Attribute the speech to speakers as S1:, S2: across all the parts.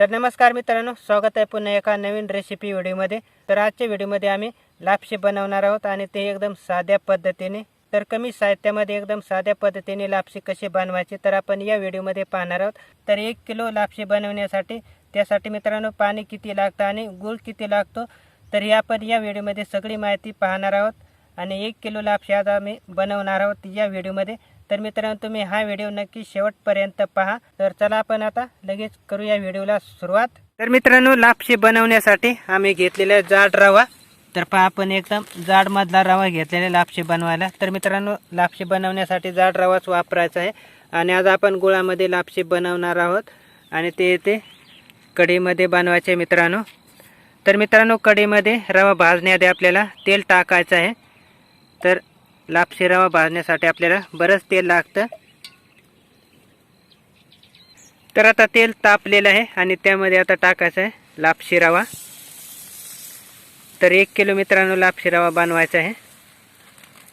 S1: तर नमस्कार मित्रांनो स्वागत आहे पुन्हा एका नवीन रेसिपी व्हिडिओमध्ये. तर आजच्या व्हिडिओमध्ये आम्ही लापशी बनवणार आहोत आणि ते एकदम साध्या पद्धतीने तर कमी साहित्यामध्ये एकदम साध्या पद्धतीने लापशी कशी बनवायची तर आपण या व्हिडिओमध्ये पाहणार आहोत. तर एक किलो लापशी बनवण्यासाठी त्यासाठी मित्रांनो पाणी किती लागतं आणि गूळ किती लागतो तर हे आपण या व्हिडिओमध्ये सगळी माहिती पाहणार आहोत. आणि एक किलो लापशी आज आम्ही बनवणार आहोत या व्हिडिओमध्ये. तर मित्रांनो तुम्ही हा व्हिडिओ नक्की शेवटपर्यंत पहा. तर चला आपण आता लगेच करूया व्हिडिओला सुरुवात. तर मित्रांनो लापशी बनवण्यासाठी आम्ही घेतलेला जाड रवा. तर पहा आपण एकदम जाड मधला रवा घेतलेला लापशी बनवायला. तर मित्रांनो लापशी बनवण्यासाठी जाड रवाच वापरायचा आहे. आणि आज आपण गुळामध्ये लापशी बनवणार आहोत. आणि ते येते कढीमध्ये बनवायचे मित्रांनो. तर मित्रांनो कढीमध्ये रवा भाजण्याआधी आपल्याला तेल टाकायचं आहे. तर लापशी रवा भाजण्यासाठी आपल्याला बरंच तेल लागतं. तर आता तेल तापलेलं आहे आणि त्यामध्ये आता टाकायचं आहे लापशी रवा तर एक किलो मित्रांनो लापशी रवा बनवायचा आहे.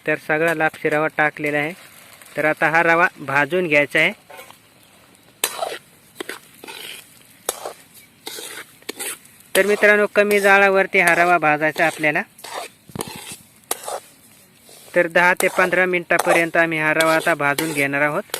S1: तर सगळा लापशी रवा टाकलेला आहे. तर आता हा रवा भाजून घ्यायचा आहे. तर मित्रांनो कमी जाळावरती हा रवा भाजायचा आपल्याला. तर दहा ते पंधरा मिनिटापर्यंत आम्ही हा रवा आता भाजून घेणार आहोत.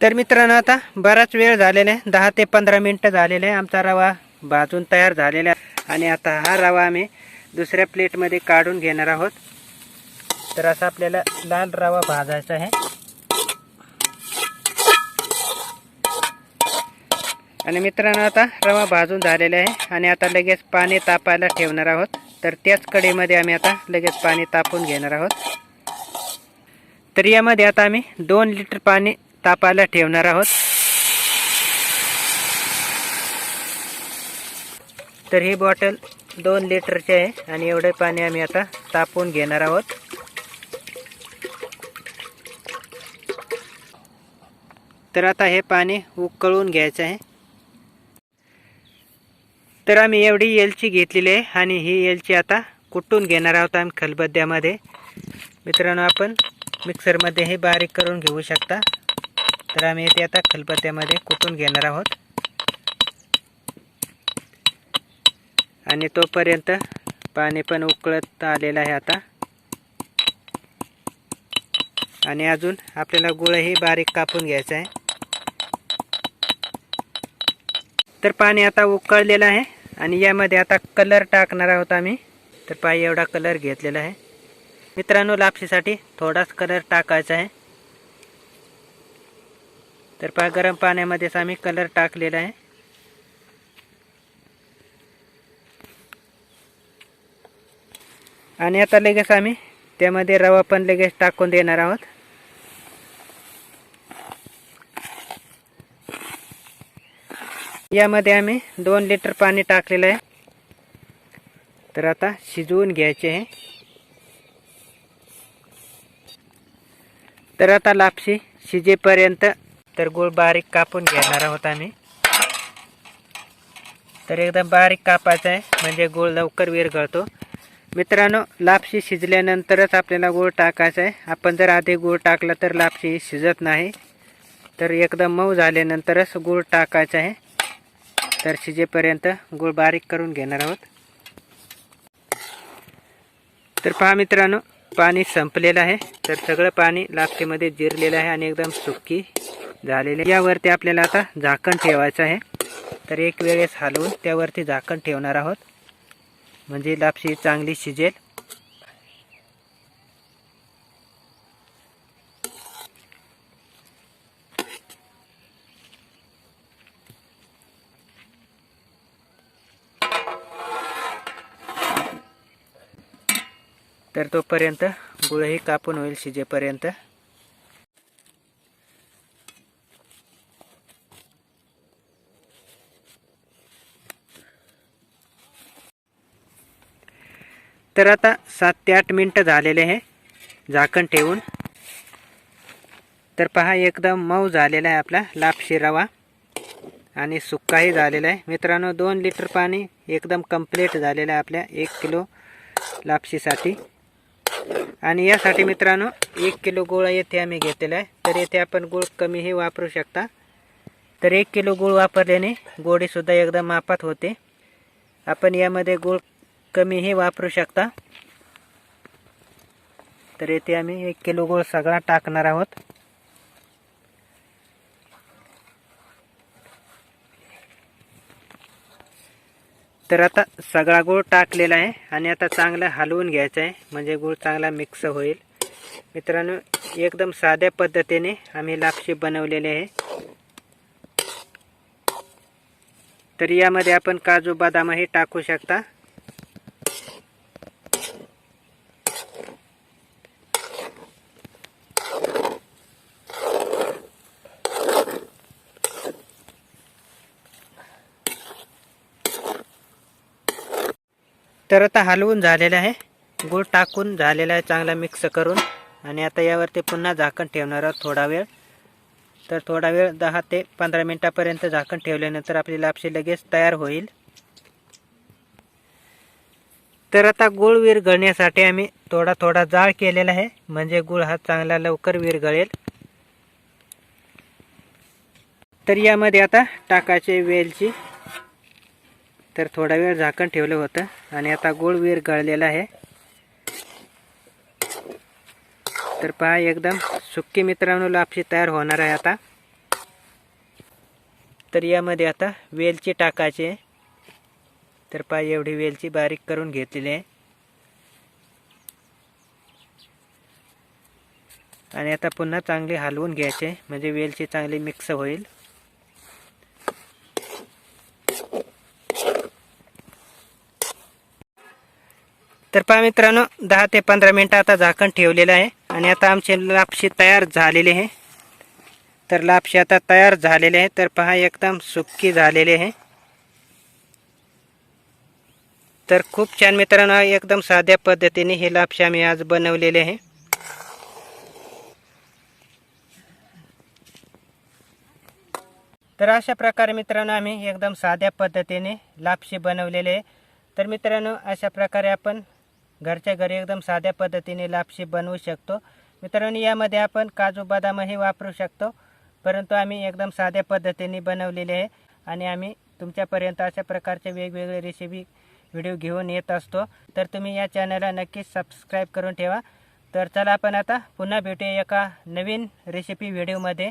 S1: तर मित्रांनो आता बराच वेळ झालेला आहे. दहा ते पंधरा मिनटं झालेले आहे आमचा रवा. भाजून तयार झालेल्या आणि आता हा रवा आम्ही दुसऱ्या प्लेटमध्ये काढून घेणार आहोत. तर असा आपल्याला लाल रवा भाजायचा आहे. आणि मित्रांनो आता रवा भाजून झालेला आहे. आणि आता लगेच पाणी तापायला ठेवणार आहोत. तर त्याच कडेमध्ये आम्ही आता लगेच पाणी तापून घेणार आहोत. तर यामध्ये आता आम्ही दोन लिटर पाणी तापायला ठेवणार आहोत. तर ही बॉटल दोन लिटरची आहे आणि एवढे पाणी आम्ही आता तापवून घेणार आहोत. तर आता हे पाणी उकळून घ्यायचं आहे. तर आम्ही एवढी एलची घेतलेली आहे आणि ही एलची आता कुटून घेणार आहोत आम्ही खलबद्द्यामध्ये मित्रांनो आपण मिक्सरमध्ये हे बारीक करून घेऊ शकता. तर आम्ही ते आता खलबत्त्यामध्ये कुटून घेणार आहोत. आणि तोपर्यंत पाणी पण उकळत आलेलं आहे आता. आणि अजून आपल्याला गुळही बारीक कापून घ्यायचं आहे. तर पाणी आता उकळलेलं आहे आणि यामध्ये आता कलर टाकणार आहोत आम्ही. तर पाय एवढा कलर घेतलेला आहे. मित्रांनो लापशीसाठी थोडाच कलर टाकायचा आहे. तर पा गरम पाण्यामध्येच आम्ही कलर टाकलेला आहे. आणि आता लगेच आम्ही त्यामध्ये रवा पण लगेच टाकून देणार आहोत. यामध्ये आम्ही दोन लिटर पाणी टाकलेलं आहे. तर आता शिजवून घ्यायचे आहे. तर आता लापशी शिजेपर्यंत तर गूळ बारीक कापून घेणार आहोत आम्ही. तर एकदम बारीक कापायचं आहे म्हणजे गूळ लवकर विरघळतो. मित्रांनो लापशी शिजल्यानंतरच आपल्याला गूळ टाकायचा आहे. आपण जर आधी गूळ टाकला तर लापशी शिजत नाही. तर एकदम मऊ झाल्यानंतरच गूळ टाकायचा आहे. तर शिजेपर्यंत गूळ बारीक करून घेणार आहोत. तर पहा मित्रांनो पाणी संपलेलं आहे. तर सगळं पाणी लापशीमध्ये जिरलेलं आहे आणि एकदम सुकी झालेली यावरती आपल्याला आता झाकण ठेवायचं आहे. तर एक वेळेस हलवून त्यावरती झाकण ठेवणार आहोत. म्हणजे लापशी चांगली शिजेल. तर तोपर्यंत गुळही कापून होईल शिजेपर्यंत. तर आता सात ते आठ मिनटं झालेले आहे. झाकण ठेवून. तर पहा एकदम मऊ झालेला आहे आपला लापशी रवा. आणि सुक्काही झालेला आहे. मित्रांनो दोन लिटर पाणी एकदम कंप्लीट झालेलं आहे आपल्या एक किलो लापशीसाठी. आणि यासाठी मित्रांनो एक किलो गुळ येथे आम्ही घेतलेला आहे. तर येथे आपण गुळ कमीही वापरू शकता. तर एक किलो गुळ वापरल्याने गोडीसुद्धा एकदम मापात होते. आपण यामध्ये गुळ कमीही वापरू शकता. तर येथे आम्ही एक किलो गुळ सगळा टाकणार आहोत. तर आता सगळा गूळ टाकलेला आहे आणि आता चांगला हलवून घ्यायचा आहे. म्हणजे गूळ चांगला मिक्स होईल. मित्रांनो एकदम साध्या पद्धतीने आम्ही लापशी बनवलेले आहे. तर यामध्ये आपण काजू बदामही टाकू शकता. तर आता हलवून झालेलं आहे. गूळ टाकून झालेला आहे चांगला मिक्स करून. आणि आता यावरती पुन्हा झाकण ठेवणार आहोत थोडा वेळ. तर थोडा वेळ दहा ते पंधरा मिनटापर्यंत झाकण ठेवल्यानंतर आपली लापशी लगेच तयार होईल. तर आता गुळ विरघळण्यासाठी आम्ही थोडा थोडा जाळ केलेला आहे. म्हणजे गुळ हा चांगला लवकर विरघळेल. तर यामध्ये आता टाकायचे वेलची. तर थोडा वेळ झाकण ठेवलं होतं आणि आता गुळ वीर गळलेला आहे. तर पहा एकदम सुक्की मित्रांनो लापशी तयार होणार आहे आता. तर यामध्ये आता वेलची टाकायची आहे. तर पहा एवढी वेलची बारीक करून घेतलेली आहे. आणि आता पुन्हा चांगली हलवून घ्यायचे म्हणजे वेलची चांगली मिक्स होईल. तर पहा मित्रांनो दहा ते पंधरा मिनटं आता झाकण ठेवलेलं आहे आणि आता आमचे लापशी तयार झालेले आहे. तर लापशी आता तयार झालेले आहे. तर पहा एकदम सुक्की झालेले आहे. तर खूप छान मित्रांनो एकदम साध्या पद्धतीने हे लापशी आम्ही आज बनवलेले आहे. तर अशा प्रकारे मित्रांनो आम्ही एकदम साध्या पद्धतीने लापशी बनवलेले आहे. तर मित्रांनो अशा प्रकारे आपण घरच्या घरी एकदम साध्या पद्धतीने लापशी बनवू शकतो. मित्रांनो यामध्ये आपण काजू बदामही वापरू शकतो. परंतु आम्ही एकदम साध्या पद्धतीने बनवलेले आहे आणि आम्ही तुमच्यापर्यंत अशा प्रकारचे वेगवेगळे रेसिपी व्हिडिओ घेऊन येत असतो. तर तुम्ही या चॅनलला नक्कीच सबस्क्राईब करून ठेवा. तर चला आपण आता पुन्हा भेटूया एका नवीन रेसिपी व्हिडिओमध्ये